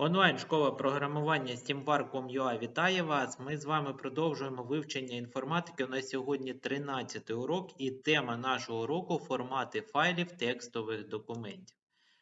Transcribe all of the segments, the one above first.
Онлайн-школа програмування SteamWar.com.ua вітає вас. Ми з вами продовжуємо вивчення інформатики. У нас сьогодні 13 урок і тема нашого уроку формати файлів текстових документів.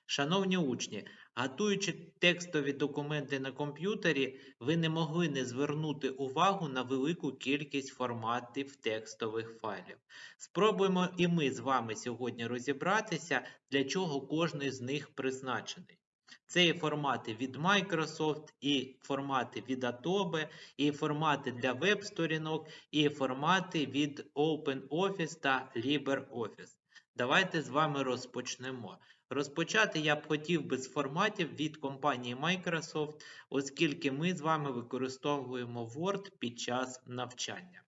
Шановні учні, готуючи текстові документи на комп'ютері, ви не могли не звернути увагу на велику кількість форматів текстових файлів. Спробуємо і ми з вами сьогодні розібратися, для чого кожний з них призначений. Це і формати від Microsoft, і формати від Adobe, і формати для веб-сторінок, і формати від OpenOffice та LibreOffice. Давайте з вами розпочнемо. Розпочати я б хотів би з форматів від компанії Microsoft, оскільки ми з вами використовуємо Word під час навчання.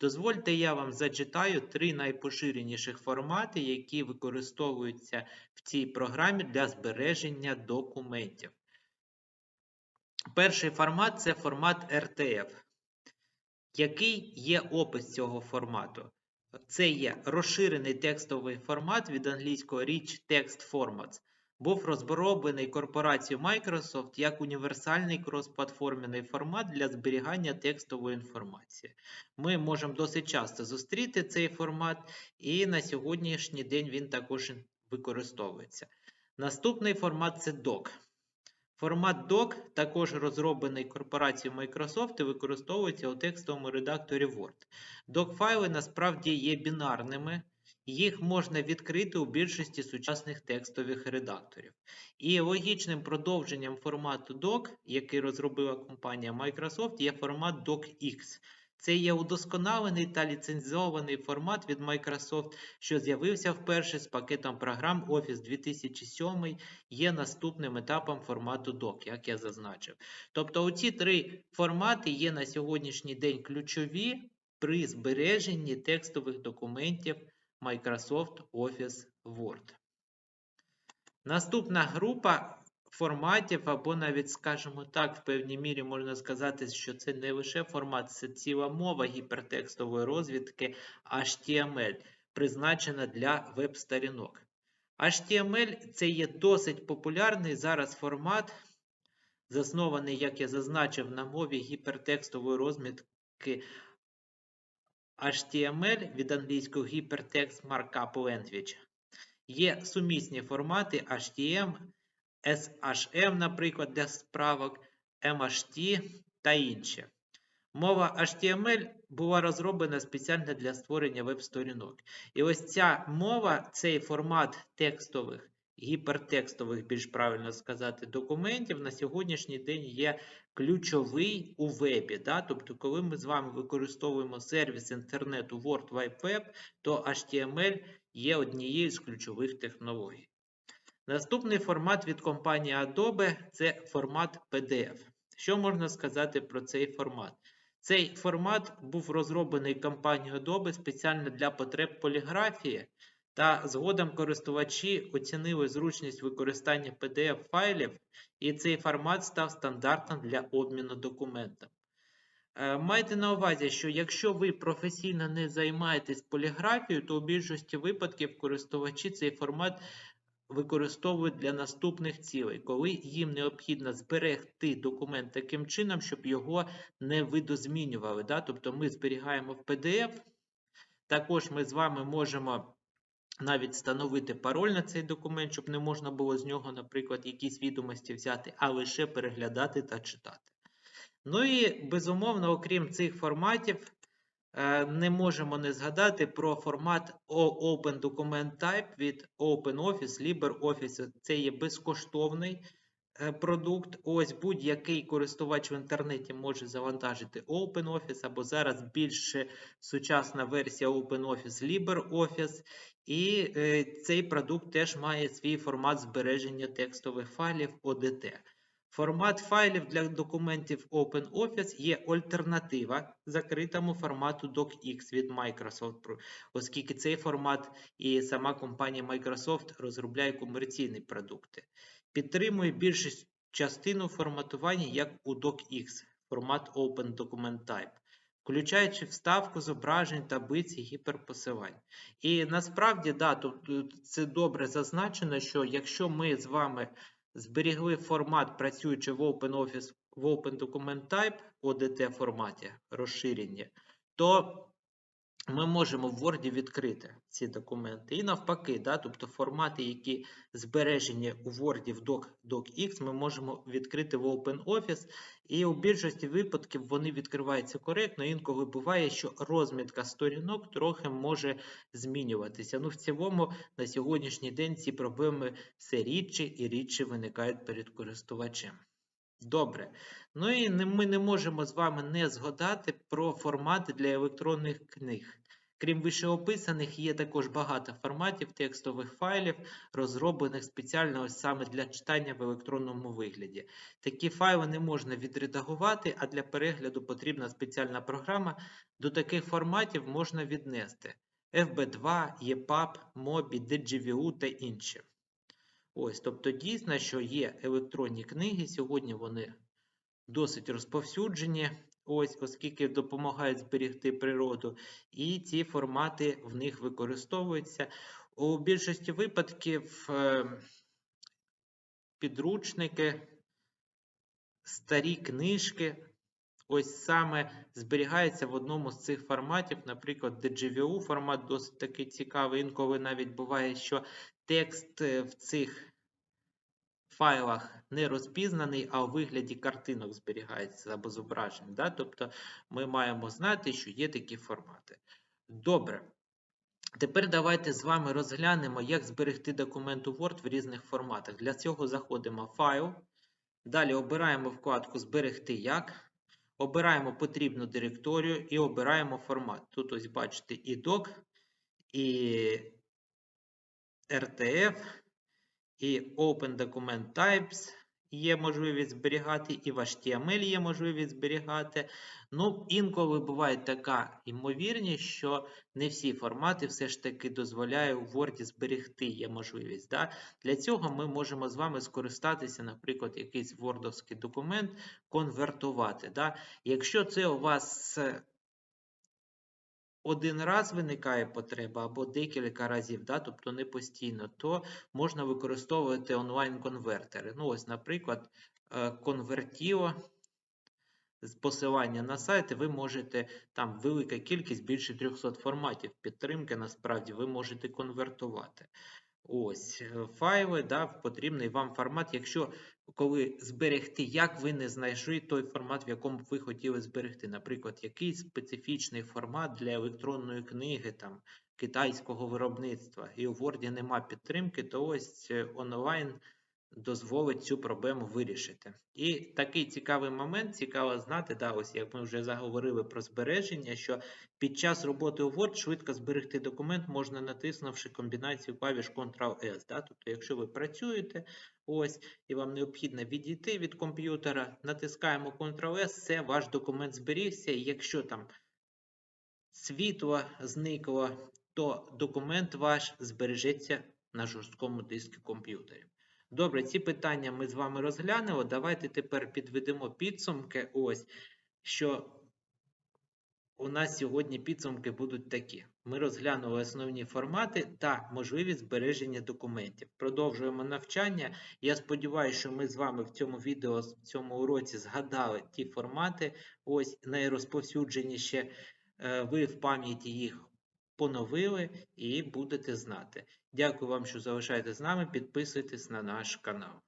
Дозвольте, я вам зачитаю три найпоширеніших формати, які використовуються в цій програмі для збереження документів. Перший формат це формат RTF. Який є опис цього формату? Це є розширений текстовий формат від англійського Rich Text Formats. Був розроблений корпорацією Microsoft як універсальний кросплатформений формат для зберігання текстової інформації. Ми можемо досить часто зустріти цей формат, і на сьогоднішній день він також використовується. Наступний формат це DOC. Формат DOC також розроблений корпорацією Microsoft і використовується у текстовому редакторі Word. DOC-файли насправді є бінарними. Їх можна відкрити у більшості сучасних текстових редакторів. І логічним продовженням формату DOC, який розробила компанія Microsoft, є формат DOCX. Це є удосконалений та ліцензований формат від Microsoft, що з'явився вперше з пакетом програм Office 2007, є наступним етапом формату DOC, як я зазначив. Тобто, оці три формати є на сьогоднішній день ключові при збереженні текстових документів. Microsoft Office Word. Наступна група форматів, або навіть, скажімо так, в певній мірі можна сказати, що це не лише формат, це ціла мова гіпертекстової розвідки HTML, призначена для веб-сторінок. HTML це є досить популярний зараз формат, заснований, як я зазначив, на мові гіпертекстової розмітки HTML від англійського Hypertext Markup Language. Є сумісні формати HTML, SHM, наприклад, для справок, MHT та інші. Мова HTML була розроблена спеціально для створення веб-сторінок. І ось ця мова, цей формат текстових, гіпертекстових, більш правильно сказати, документів на сьогоднішній день є ключовий у вебі. Да? Тобто, коли ми з вами використовуємо сервіс інтернету World Wide Web, то HTML є однією з ключових технологій. Наступний формат від компанії Adobe це формат PDF. Що можна сказати про цей формат? Цей формат був розроблений компанією Adobe спеціально для потреб поліграфії, та згодом користувачі оцінили зручність використання PDF-файлів, і цей формат став стандартом для обміну документами. Е, майте на увазі, що якщо ви професійно не займаєтесь поліграфією, то у більшості випадків користувачі цей формат використовують для наступних цілей, коли їм необхідно зберегти документ таким чином, щоб його не видозмінювали. Тобто ми зберігаємо в PDF, також ми з вами можемо навіть встановити пароль на цей документ, щоб не можна було з нього, наприклад, якісь відомості взяти, а лише переглядати та читати. Ну і, безумовно, окрім цих форматів, е, не можемо не згадати про формат Open Document Type від OpenOffice, LibreOffice. Це є безкоштовний продукт. Ось будь-який користувач в інтернеті може завантажити OpenOffice, або зараз більш сучасна версія OpenOffice LibreOffice. І е, цей продукт теж має свій формат збереження текстових файлів ODT. Формат файлів для документів OpenOffice є альтернатива закритому формату DocX від Microsoft, оскільки цей формат і сама компанія Microsoft розробляє комерційні продукти. Підтримує більшість частину форматування, як у DocX, формат Open Document Type включаючи вставку зображень, таблиць і гіперпосилань. І насправді, да, тут це добре зазначено, що якщо ми з вами зберігли формат, працюючи в OpenOffice в Open Document Type ODT форматі розширені, то ми можемо в Word відкрити ці документи. І навпаки, да, тобто формати, які збережені у Word в Doc, DocX, ми можемо відкрити в OpenOffice. І у більшості випадків вони відкриваються коректно. Інколи буває, що розмітка сторінок трохи може змінюватися. Ну, в цілому, на сьогоднішній день ці проблеми все рідше і рідше виникають перед користувачем. Добре. Ну і ми не можемо з вами не згадати про формати для електронних книг. Крім вищеописаних, є також багато форматів текстових файлів, розроблених спеціально ось саме для читання в електронному вигляді. Такі файли не можна відредагувати, а для перегляду потрібна спеціальна програма. До таких форматів можна віднести FB2, EPUB, MOBI, DGVU та інші. Ось, тобто дійсно, що є електронні книги, сьогодні вони досить розповсюджені, ось, оскільки допомагають зберегти природу, і ці формати в них використовуються. У більшості випадків е, підручники, старі книжки, ось саме зберігаються в одному з цих форматів, наприклад, DGVU формат досить такий цікавий. Інколи навіть буває, що текст е, в цих файлах не розпізнаний, а у вигляді картинок зберігається або зображень. Да? Тобто ми маємо знати, що є такі формати. Добре. Тепер давайте з вами розглянемо, як зберегти документ у Word в різних форматах. Для цього заходимо в файл. Далі обираємо вкладку Зберегти як. Обираємо потрібну директорію і обираємо формат. Тут ось бачите і doc, і RTF, і Open Document Types є можливість зберігати, і в HTML є можливість зберігати. Ну, інколи буває така ймовірність, що не всі формати все ж таки дозволяє у Word зберегти є можливість. Да? Для цього ми можемо з вами скористатися, наприклад, якийсь вордовський документ, конвертувати. Да? Якщо це у вас е, один раз виникає потреба або декілька разів, да, тобто не постійно, то можна використовувати онлайн-конвертери. Ну, ось, наприклад, е, Convertio, з посилання на сайти, ви можете, там велика кількість, більше 300 форматів підтримки, насправді, ви можете конвертувати. Ось е, файли, да, потрібний вам формат. Якщо коли зберегти, як ви не знайшли той формат, в якому ви хотіли зберегти. Наприклад, якийсь специфічний формат для електронної книги там, китайського виробництва, і у Word нема підтримки, то ось е, онлайн дозволить цю проблему вирішити. І такий цікавий момент, цікаво знати, да, ось як ми вже заговорили про збереження, що під час роботи у Word швидко зберегти документ можна натиснувши комбінацію клавіш Ctrl-S. Да? Тобто, якщо ви працюєте, ось, і вам необхідно відійти від комп'ютера, натискаємо Ctrl-S, все, ваш документ зберігся, і якщо там світло зникло, то документ ваш збережеться на жорсткому диску комп'ютера. Добре, ці питання ми з вами розглянули. Давайте тепер підведемо підсумки. Ось, що у нас сьогодні підсумки будуть такі. Ми розглянули основні формати та можливість збереження документів. Продовжуємо навчання. Я сподіваюся, що ми з вами в цьому відео, в цьому уроці згадали ті формати, ось найрозповсюдженіші. Е, Ви в пам'яті їх поновили і будете знати. Дякую вам, що залишаєтесь з нами. Підписуйтесь на наш канал.